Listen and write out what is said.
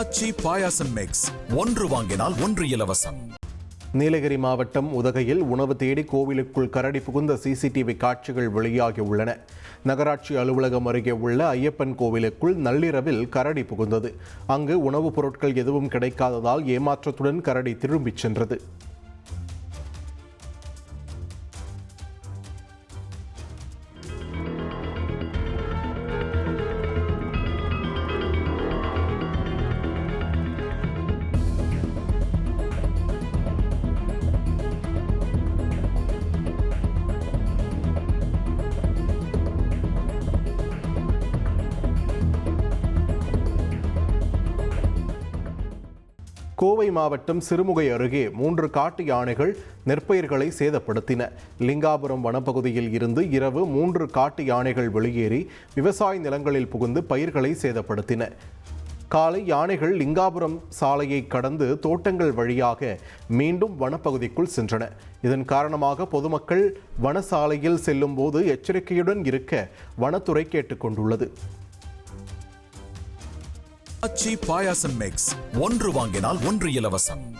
அச்சி பாயாசம் மிக்ஸ் ஒன்று வாங்கினால் ஒன்று இலவசம். நீலகிரி மாவட்டம் உதகையில் உணவு தேடி கோவிலுக்குள் கரடி புகுந்த சிசிடிவி காட்சிகள் வெளியாகி உள்ளன. நகராட்சி அலுவலகம் அருகே உள்ள ஐயப்பன் கோவிலுக்குள் நள்ளிரவில் கரடி புகுந்தது. அங்கு உணவுப் பொருட்கள் எதுவும் கிடைக்காததால் ஏமாற்றத்துடன் கரடி திரும்பிச் சென்றது. கோவை மாவட்டம் சிறுமுகை அருகே மூன்று காட்டு யானைகள் நெற்பயிர்களை சேதப்படுத்தின. லிங்காபுரம் வனப்பகுதியில் இருந்து இரவு மூன்று காட்டு யானைகள் வெளியேறி விவசாய நிலங்களில் புகுந்து பயிர்களை சேதப்படுத்தின. காலை யானைகள் லிங்காபுரம் சாலையை கடந்து தோட்டங்கள் வழியாக மீண்டும் வனப்பகுதிக்குள் சென்றன. இதன் காரணமாக பொதுமக்கள் வனசாலையில் செல்லும் போது எச்சரிக்கையுடன் இருக்க வனத்துறை கேட்டுக்கொண்டுள்ளது. அச்சி பாயாசம் மிக்ஸ் ஒன்று வாங்கினால் ஒன்று இலவசம்.